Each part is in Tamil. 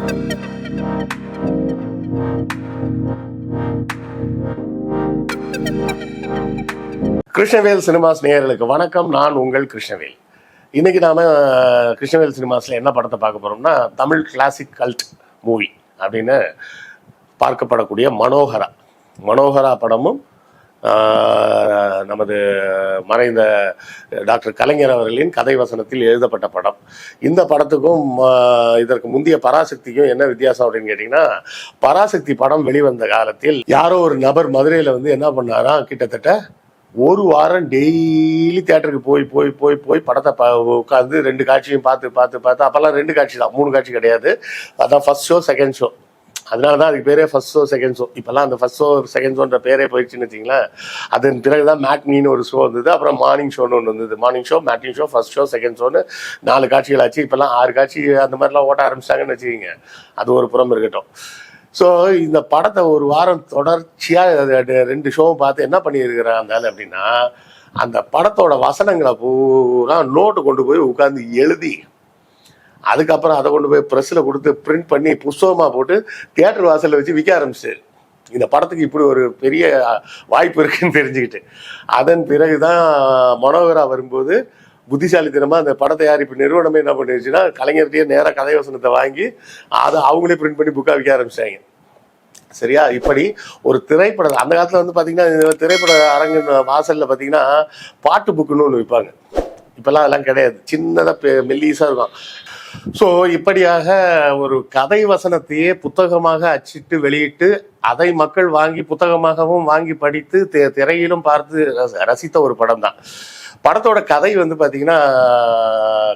கிருஷ்ணவேல் சினிமாஸ் நேயர்களுக்கு வணக்கம். நான் உங்கள் கிருஷ்ணவேல். இன்னைக்கு நாம கிருஷ்ணவேல் சினிமாஸ்ல என்ன படத்தை பார்க்க போறோம்னா தமிழ் கிளாசிக் கல்ட் மூவி அப்படின்னு பார்க்கப்படக்கூடிய மனோகரா. மனோகரா படமும் நமது மறைந்த டாக்டர் கலைஞர் அவர்களின் கதை வசனத்தில் எழுதப்பட்ட படம். இந்த படத்துக்கும் இதற்கு முந்தைய பராசக்திக்கும் என்ன வித்தியாசம் அப்படின்னு கேட்டிங்கன்னா பராசக்தி படம் வெளிவந்த காலத்தில் யாரோ ஒரு நபர் மதுரையில் வந்து என்ன பண்ணாராம் கிட்டத்தட்ட ஒரு வாரம் டெய்லி தேட்டருக்கு போய் போய் போய் போய் படத்தை ப உட்காந்து ரெண்டு காட்சியும் பார்த்து பார்த்து பார்த்து அப்போல்லாம் ரெண்டு காட்சி தான் மூணு காட்சி கிடையாது. அதான் ஃபர்ஸ்ட் ஷோ செகண்ட் ஷோ அதனால தான் அதுக்கு பேரே ஃபர்ஸ்ட் ஷோ செகண்ட் ஷோ இப்போல்லாம் அந்த ஃபர்ஸ்ட் ஷோ செகண்ட் ஷோன்ற பேரே போயிடுச்சுன்னு வச்சிங்களேன் அதன் பிறகு தான் மேட்னின்னு ஒரு ஷோ வந்தது. அப்புறம் மார்னிங் ஷோன்னு ஒன்று வந்தது. Morning show matinee show first show second ஷோன்னு நாலு காட்சிகள் ஆச்சு. இப்போல்லாம் ஆறு காட்சி அந்த மாதிரிலாம் ஓட்ட ஆரம்பிச்சிட்டாங்கன்னு வச்சுக்கிங்க. அது ஒரு புறம் இருக்கட்டும். ஸோ இந்த படத்தை ஒரு வாரம் தொடர்ச்சியாக ரெண்டு ஷோவும் பார்த்து என்ன பண்ணியிருக்கிறான் அந்த ஆள் அப்படின்னா அந்த படத்தோட வசனங்களை பூரா நோட்டு கொண்டு போய் உட்காந்து எழுதி அதுக்கப்புறம் அதை கொண்டு போய் ப்ரெஸ்ஸில் கொடுத்து பிரிண்ட் பண்ணி புஸ்தகமாக போட்டு தியேட்டர் வாசலில் வச்சு விற்க ஆரம்பிச்சு இந்த படத்துக்கு இப்படி ஒரு பெரிய வாய்ப்பு இருக்குன்னு தெரிஞ்சுக்கிட்டு. அதன் பிறகு தான் மனோகரா வரும்போது புத்திசாலித்தனமாக அந்த பட தயாரிப்பு நிறுவனமே என்ன பண்ணிருச்சுன்னா கலைஞர்கிட்டயே நேராக கதை வசனத்தை வாங்கி அதை அவங்களே பிரிண்ட் பண்ணி புக்காக விற்க ஆரம்பிச்சாங்க. சரியா? இப்படி ஒரு திரைப்படம் அந்த காலத்தில் வந்து பார்த்தீங்கன்னா இந்த திரைப்பட அரங்கு வாசலில் பார்த்தீங்கன்னா பாட்டு புக்குன்னு ஒன்று விற்பாங்க. இப்போல்லாம் அதெல்லாம் கிடையாது. சின்னதாக மெல்லிஸாக இருக்கும். ஸோ இப்படியாக ஒரு கதை வசனத்தையே புத்தகமாக அச்சிட்டு வெளியிட்டு அதை மக்கள் வாங்கி புத்தகமாகவும் வாங்கி படித்து திரையிலும் பார்த்து ரச- ரசித்த ஒரு படம் தான். படத்தோட கதை வந்து பார்த்தீங்கன்னா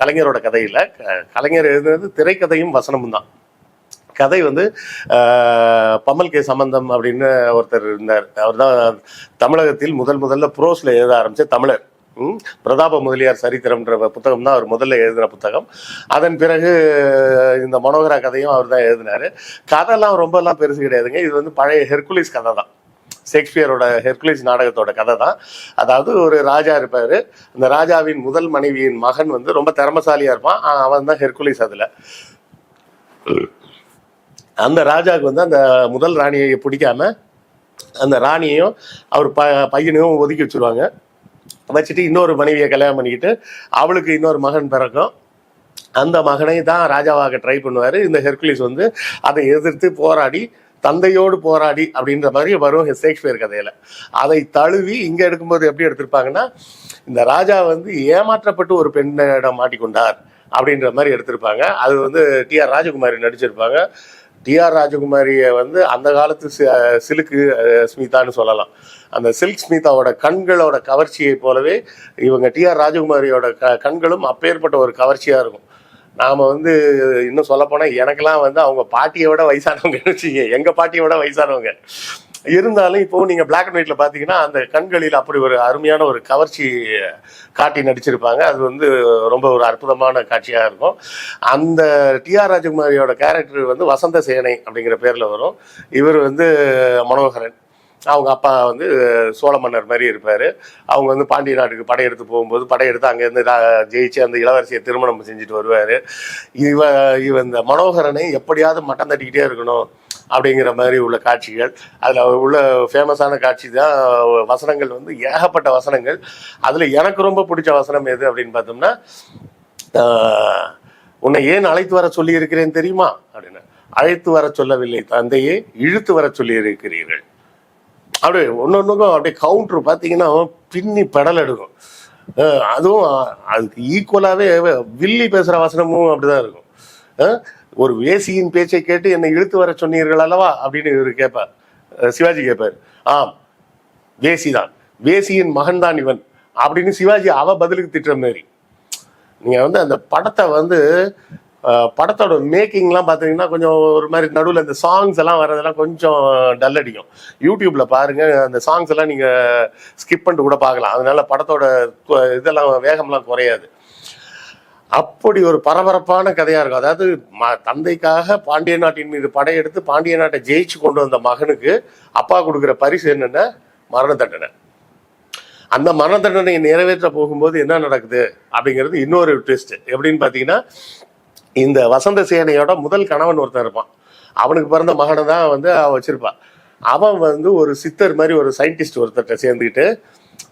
கலைஞரோட கதையில் க- கலைஞர் எழுதுனது திரைக்கதையும் வசனமும் தான். கதை வந்து பம்மல் கே சம்பந்தம் அப்படின்னு ஒருத்தர் இருந்தார். அவர் தான் தமிழகத்தில் முதல் முதல்ல ப்ரோஸில் எழுத ஆரம்பித்த தமிழர். பிரதாப முதலியார் சரித்திரம்ன்ற புத்தகம் தான் அவர் முதல்ல எழுதின புத்தகம். அதன் பிறகு இந்த மனோகரா கதையும் அவர் தான் எழுதினாரு. கதைலாம் ரொம்பலாம் பெருசு கிடையாதுங்க. இது வந்து பழைய ஹெர்குலிஸ் கதை தான். ஷேக்ஸ்பியரோட ஹெர்குலிஸ் நாடகத்தோட கதை தான். அதாவது ஒரு ராஜா இருப்பார். அந்த ராஜாவின் முதல் மனைவியின் மகன் வந்து ரொம்ப திறமசாலியாக இருப்பான். அவன் தான் ஹெர்குலிஸ் அதில். அந்த ராஜாவுக்கு வந்து அந்த முதல் ராணியை பிடிக்காம அந்த ராணியையும் அவர் ப பையனையும் ஒதுக்கி வச்சிருவாங்க. வச்சுட்டு இன்னொரு மனைவியை கல்யாணம் பண்ணிக்கிட்டு அவளுக்கு இன்னொரு மகன் பிறக்கும். அந்த மகனை தான் ராஜாவாக ட்ரை பண்ணுவார். இந்த ஹெர்குலிஸ் வந்து அதை எதிர்த்து போராடி தந்தையோடு போராடி அப்படின்ற மாதிரி வரும் ஷேக்ஸ்பியர் கதையில. அதை தழுவி இங்க எடுக்கும்போது எப்படி எடுத்திருப்பாங்கன்னா இந்த ராஜா வந்து ஏமாற்றப்பட்டு ஒரு பெண்ணிடம் மாட்டிக்கொண்டார் அப்படின்ற மாதிரி எடுத்திருப்பாங்க. அது வந்து டிஆர் ராஜகுமாரி நடிச்சிருப்பாங்க. டிஆர் ராஜகுமாரியை வந்து அந்த காலத்து சி- சிலுக்கு ஸ்மிதான்னு சொல்லலாம். அந்த சில்க் ஸ்மிதாவோட கண்களோட கவர்ச்சியை போலவே இவங்க டிஆர் ராஜகுமாரியோட க கண்களும் அப்பேற்பட்ட ஒரு கவர்ச்சியாக இருக்கும். நாம் வந்து இன்னும் சொல்லப்போனால் எனக்கெல்லாம் வந்து அவங்க பாட்டியை விட வயசானவங்க வச்சுங்க எங்கள் பாட்டியை விட வயசானவங்க. இருந்தாலும் இப்போ நீங்க பிளாக் அண்ட் ஒயிட்ல பாத்தீங்கன்னா அந்த கண்களில் அப்படி ஒரு அருமையான ஒரு கவர்ச்சி காட்டி நடிச்சிருப்பாங்க. அது வந்து ரொம்ப ஒரு அற்புதமான காட்சியா இருக்கும். அந்த டிஆர் ராஜகுமாரியோட கேரக்டர் வந்து வசந்த சேனை அப்படிங்கிற பேர்ல வரும். இவர் வந்து மனோகரன். அவங்க அப்பா வந்து சோழ மன்னர் மாதிரி இருப்பார். அவங்க வந்து பாண்டிய நாட்டுக்கு படையெடுத்து போகும்போது படையெடுத்து அங்கேருந்து ஜெயிச்சு அந்த இளவரசியை திருமணம் செஞ்சுட்டு வருவார். இவ இவ இந்த மனோகரனை எப்படியாவது மட்டம் தட்டிக்கிட்டே இருக்கணும். அப்படிங்கிற மாதிரி உள்ள காட்சிகள். அதில் உள்ள ஃபேமஸான காட்சி தான் வசனங்கள் வந்து ஏகப்பட்ட வசனங்கள். அதில் எனக்கு ரொம்ப பிடிச்ச வசனம் எது அப்படின்னு பார்த்தோம்னா ஆஹ், உன்னை ஏன் அழைத்து வர சொல்லி இருக்கிறேன் தெரியுமா? அப்படின்னு. அழைத்து வர சொல்லவில்லை தந்தையே இழுத்து வர சொல்லி இருக்கிறீர்கள் அப்படியே ஒன்னொன்னுக்கும் அப்படியே கவுண்டர் பார்த்தீங்கன்னா பின்னி பெடல் எடுக்கும். அதுவும் அதுக்கு ஈக்குவலாகவே வில்லி பேசுகிற வசனமும் அப்படிதான் இருக்கும். ஒரு வேசியின் பேச்சை கேட்டு என்னை இழுத்து வர சொன்னீர்கள் அல்லவா? அப்படின்னு இவர் கேட்பார். சிவாஜி கேட்பார். ஆம் வேசிதான். வேசியின் மகன்தான் இவன். அப்படின்னு சிவாஜி அவ பதிலுக்கு திட்டுற மாதிரி. நீங்க வந்து அந்த படத்தை வந்து படத்தோட மேக்கிங்லாம் பார்த்தீங்கன்னா கொஞ்சம் ஒரு மாதிரி நடுவில் இந்த சாங்ஸ் எல்லாம் வர்றதெல்லாம் கொஞ்சம் டல் அடிக்கும். யூடியூப்ல பாருங்க அந்த சாங்ஸ் எல்லாம் நீங்க ஸ்கிப் பண்ணிட்டு கூட பார்க்கலாம். அதனால படத்தோட இதெல்லாம் வேகம்லாம் குறையாது. அப்படி ஒரு பரபரப்பான கதையா இருக்கும். அதாவது ம- தந்தைக்காக பாண்டிய நாட்டின் மீது படையெடுத்து பாண்டிய நாட்டை ஜெயிச்சு கொண்டு வந்த மகனுக்கு அப்பா கொடுக்குற பரிசு என்னன்னா மரண தண்டனை. அந்த மரண தண்டனையை நிறைவேற்ற போகும்போது என்ன நடக்குது அப்படிங்கிறது இன்னொரு ட்விஸ்ட் எப்படின்னு பார்த்தீங்கன்னா இந்த வசந்த சேனையோட முதல் கணவன் ஒருத்தன் இருப்பான். அவனுக்கு பிறந்த மகனை தான் வந்து அவன் வச்சிருப்பான். அவன் வந்து ஒரு சித்தர் மாதிரி ஒரு சயின்டிஸ்ட் ஒருத்தர்கிட்ட சேர்ந்துக்கிட்டு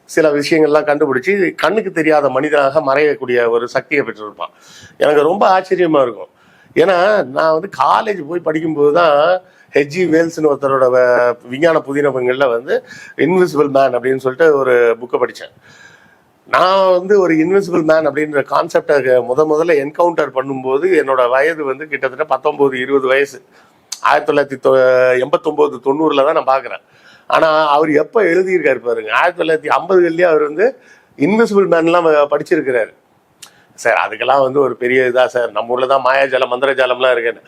சில விஷயங்கள்லாம் கண்டுபிடிச்சி கண்ணுக்கு தெரியாத மனிதனாக மறையக்கூடிய ஒரு சக்தியை பெற்றிருப்பான். எனக்கு ரொம்ப ஆச்சரியமா இருக்கும். ஏன்னா நான் வந்து காலேஜ் போய் படிக்கும்போது தான் ஹெச்ஜி வேல்ஸ்னு ஒருத்தரோட விஞ்ஞான புதினங்களில் வந்து இன்விசிபிள் மேன் அப்படின்னு சொல்லிட்டு ஒரு புக்கை படித்தேன் நான் வந்து ஒரு இன்விசிபிள் மேன் அப்படின்ற கான்செப்டை முத முதல்ல என்கவுண்டர் பண்ணும்போது என்னோட வயது வந்து கிட்டத்தட்ட பத்தொம்போது இருபது வயசு. ஆயிரத்தி தொள்ளாயிரத்தி தொ எண்பத்தொம்போது தொண்ணூறில் தான் நான் பார்க்குறேன். ஆனால் அவர் எப்போ எழுதியிருக்காரு பாருங்க. ஆயிரத்தி தொள்ளாயிரத்தி ஐம்பதுகள்லேயே அவர் வந்து இன்விசிபிள் மேன்லாம் படிச்சிருக்கிறாரு. சார் அதுக்கெல்லாம் வந்து ஒரு பெரிய இதா சார். நம்ம ஊர்ல தான் மாயாஜாலம் மந்திரஜாலம்லாம் இருக்குன்னு.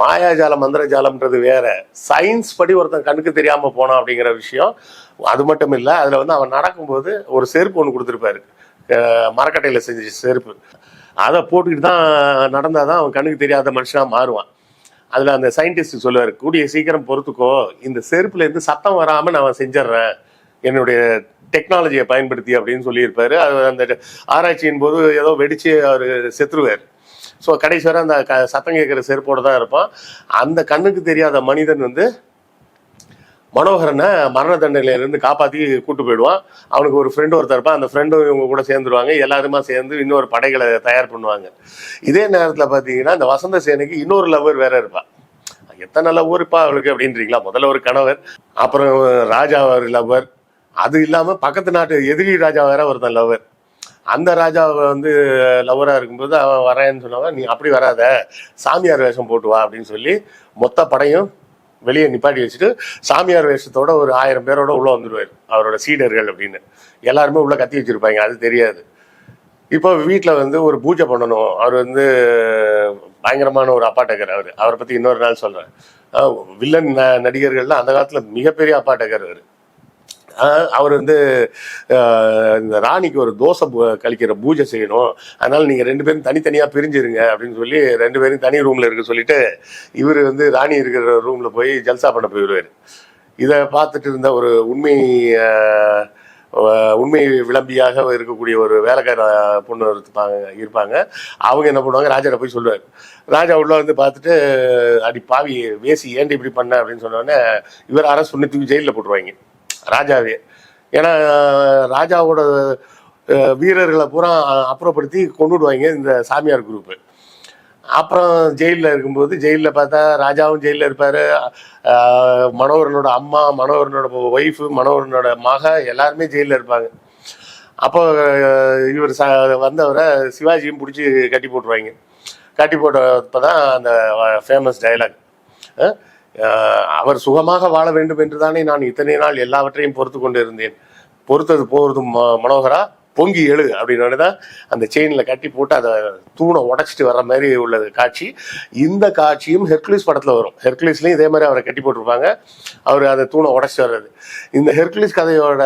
மாயாஜாலம் மந்திரஜாலம்ன்றது வேற. சயின்ஸ் படி ஒருத்தன் கண்ணுக்கு தெரியாமல் போனான் அப்படிங்கிற விஷயம். அது மட்டும் இல்லை அதில் வந்து அவன் நடக்கும்போது ஒரு செருப்பு ஒன்று கொடுத்துருப்பாரு. மரக்கட்டையில் செஞ்ச செருப்பு. அதை போட்டுக்கிட்டு தான் நடந்தாதான் அவன் கண்ணுக்கு தெரியாத மனுஷனாக மாறுவான். அதில் அந்த சயின்டிஸ்ட் சொல்லுவார் கூடிய சீக்கிரம் பொறுத்துக்கோ. இந்த செருப்புலேருந்து சத்தம் வராமல் நான் செஞ்சிட்றேன். என்னுடைய டெக்னாலஜியை பயன்படுத்தி அப்படின்னு சொல்லியிருப்பாரு. அது அந்த ஆராய்ச்சியின் போது ஏதோ வெடிச்சு அவர் செத்துருவார். ஸோ கடைசி வரை அந்த க சத்தம் கேட்குற செருப்போடு தான் இருப்பான். அந்த கண்ணுக்கு தெரியாத மனிதன் வந்து மனோகரனை மரண தண்டனையிலேருந்து காப்பாற்றி கூட்டு போயிடுவான். அவனுக்கு ஒரு ஃப்ரெண்டு ஒருத்தர் இருப்பான். அந்த ஃப்ரெண்டும் இவங்க கூட சேர்ந்துருவாங்க. எல்லாருமா சேர்ந்து இன்னொரு படைகளை தயார் பண்ணுவாங்க. இதே நேரத்தில் பார்த்தீங்கன்னா அந்த வசந்த சேனைக்கு இன்னொரு லவ்வர் வேற இருப்பான். எத்தனை லவ்வர் இருப்பா அவளுக்கு அப்படின்றீங்களா? முதல்ல ஒரு கணவர் அப்புறம் ராஜா ஒரு லவ்வர் அது இல்லாமல் பக்கத்து நாட்டு எதிரி ராஜா வேற ஒருத்தன் லவ்வர் அந்த ராஜாவை வந்து லவ்வராக இருக்கும்போது அவன் வரேன்னு சொன்னவன் நீ அப்படி வராத. சாமியார் வேஷம் போட்டு வா அப்படின்னு சொல்லி மொத்த படையும் வெளியே நிப்பாட்டி வச்சுட்டு சாமியார் வேஷத்தோட ஒரு ஆயிரம் பேரோட உள்ள வந்துடுவார் அவரோட சீடர்கள் அப்படின்னு. எல்லாருமே உள்ள கத்தி வச்சிருப்பாங்க அது தெரியாது. இப்போ வீட்டில் வந்து ஒரு பூஜை பண்ணணும். அவர் வந்து பயங்கரமான ஒரு அப்பாட்டகர் அவர். அவரை பற்றி இன்னொரு நாள் சொல்கிறேன் வில்லன் ந- நடிகர்கள்ல அந்த காலத்தில் மிகப்பெரிய அப்பாட்டகர் அவர். அவர் வந்து இந்த ராணிக்கு ஒரு தோசை பூ- கழிக்கிற பூஜை செய்யணும். அதனால நீங்க ரெண்டு பேரும் தனித்தனியா பிரிஞ்சிருங்க அப்படின்னு சொல்லி ரெண்டு பேரும் தனி ரூம்ல இருக்க சொல்லிட்டு இவர் வந்து ராணி இருக்கிற ரூம்ல போய் ஜல்சா பண்ண போயிடுவாரு. இதை பார்த்துட்டு இருந்த ஒரு உண்மை உண்மை விளம்பியாக இருக்கக்கூடிய ஒரு வேலைக்கார பொண்ணு இருப்பாங்க இருப்பாங்க. அவங்க என்ன பண்ணுவாங்க? ராஜாட்ட போய் சொல்லுவார். ராஜா உள்ள வந்து பார்த்துட்டு அடி பாவி வேசி ஏன்டி இப்படி பண்ண? அப்படின்னு சொன்ன உடனே இவர் அரசு பண்ணி தூக்கி ஜெயிலில் போட்டுருவாங்க. ராஜாவே. ஏன்னா ராஜாவோட வீரர்களை பூரா அப்புறப்படுத்தி கொண்டுடுவாங்க இந்த சாமியார் குரூப்பு. அப்புறம் ஜெயிலில் இருக்கும்போது ஜெயிலில் பார்த்தா ராஜாவும் ஜெயிலில் இருப்பார். மனோகரனோட அம்மா மனோகரனோட ஒய்ஃபு மனோகரனோட மக எல்லாருமே ஜெயிலில் இருப்பாங்க. அப்போ இவர் ச வந்தவரை சிவாஜியும் பிடிச்சி கட்டி போட்டுருவாங்க. கட்டி போட்டப்போ தான் அந்த ஃபேமஸ் டைலாக் அவர் சுகமாக வாழ வேண்டும் என்று தானே நான் இத்தனை நாள் எல்லாவற்றையும் பொறுத்து கொண்டு இருந்தேன் பொறுத்தது போகிறதும் மனோகரா பொங்கி எழு அப்படின்னு தான் அந்த செயினில் கட்டி போட்டு அதை தூணை உடைச்சிட்டு வர்ற மாதிரி உள்ளது காட்சி. இந்த காட்சியும் ஹெர்குலிஸ் படத்தில் வரும். ஹெர்குலிஸ்லையும் இதே மாதிரி அவரை கட்டி போட்டிருப்பாங்க. அவர் அந்த தூணை உடைச்சிட்டு வர்றது. இந்த ஹெர்குலிஸ் கதையோட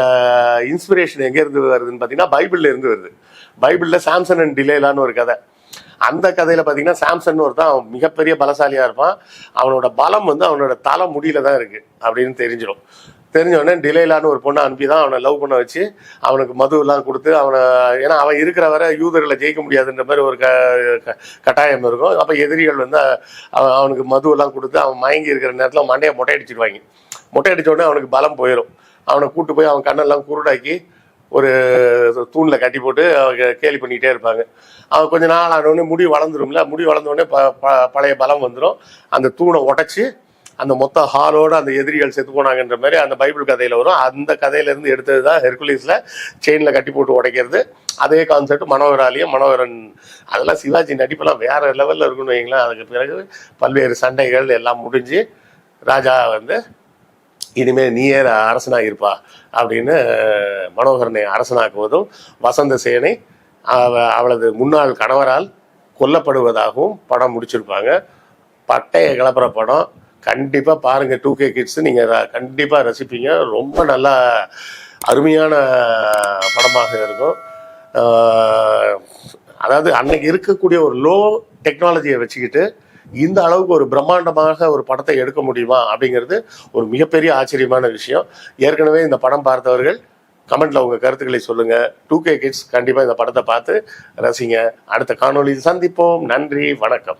இன்ஸ்பிரேஷன் எங்கேருந்து வருதுன்னு பார்த்தீங்கன்னா பைபிள்ல இருந்து வருது. பைபிளில் சாம்சன் அண்ட் டிலேலான்னு ஒரு கதை. அந்த கதையில பாத்தீங்கன்னா சாம்சன் ஒருத்தான் மிகப்பெரிய பலசாலியா இருப்பான். அவனோட பலம் வந்து அவனோட தலை முடியில தான் இருக்கு அப்படின்னு தெரிஞ்சிடும் தெரிஞ்சவொடனே டிலேலான்னு ஒரு பொண்ணை அனுப்பி தான் அவனை லவ் பண்ண வச்சு அவனுக்கு மது எல்லாம் கொடுத்து அவனை ஏன்னா அவன் இருக்கிற வரை யூதர்களை ஜெயிக்க முடியாதுன்ற மாதிரி ஒரு க க- கட்டாயம் இருக்கும். அப்போ எதிரிகள் வந்து அவன் அவனுக்கு மது எல்லாம் கொடுத்து அவன் மயங்கி இருக்கிற நேரத்தில் மண்டையை மொட்டை அடிச்சிடுவாங்க மொட்டை அடித்தோடனே அவனுக்கு பலம் போயிடும் அவனை கூட்டு போய் அவன் கண்ணெல்லாம் குருடாக்கி ஒரு தூணில் கட்டி போட்டு அவங்க கேலி பண்ணிக்கிட்டே இருப்பாங்க. அவர் கொஞ்ச நாள் ஆனவுடனே முடி வளர்ந்துரும்ல முடி வளர்ந்தோடனே ப ப- பழைய பலம் வந்துடும் அந்த தூணை உடைச்சி அந்த மொத்த ஹாலோட அந்த எதிரிகள் செத்து போனாங்கன்ற மாதிரி அந்த பைபிள் கதையில வரும். அந்த கதையிலேருந்து எடுத்தது தான் ஹெர்குலிஸ்ல செயின்ல கட்டி போட்டு உடைக்கிறது. அதே கான்செப்ட் மனோகராலையும் மனோகரன் அதெல்லாம் சிவாஜி நடிப்பெல்லாம் வேற லெவல்ல இருக்குன்னு வைங்களேன். அதுக்கு பிறகு பல்வேறு சண்டைகள் எல்லாம் முடிஞ்சு ராஜா வந்து இனிமே நீயே அரசனாக இருப்பா அப்படின்னு மனோகரனை அரசனாக்குவதும் வசந்த சேனை அவளது முன்னாள் கணவரால் கொல்லப்படுவதாகவும் படம் முடிச்சிருப்பாங்க. பட்டைய கிளப்புற படம். கண்டிப்பா பாருங்க டூ கே கிட்ஸ் நீங்க கண்டிப்பாக கண்டிப்பா ரசிப்பீங்க. ரொம்ப நல்லா அருமையான படமாக இருக்கும். அதாவது அன்னைக்கு இருக்கக்கூடிய ஒரு லோ டெக்னாலஜியை வச்சுக்கிட்டு இந்த அளவுக்கு ஒரு பிரம்மாண்டமாக ஒரு படத்தை எடுக்க முடியுமா அப்படிங்கிறது ஒரு மிகப்பெரிய ஆச்சரியமான விஷயம். ஏற்கனவே இந்த படம் பார்த்தவர்கள் கமெண்ட்ல உங்க கருத்துக்களை சொல்லுங்க. டூ கே கிட்ஸ் கண்டிப்பா இந்த படத்தை பார்த்து ரசிங்க. அடுத்த காணொலி சந்திப்போம். நன்றி வணக்கம்.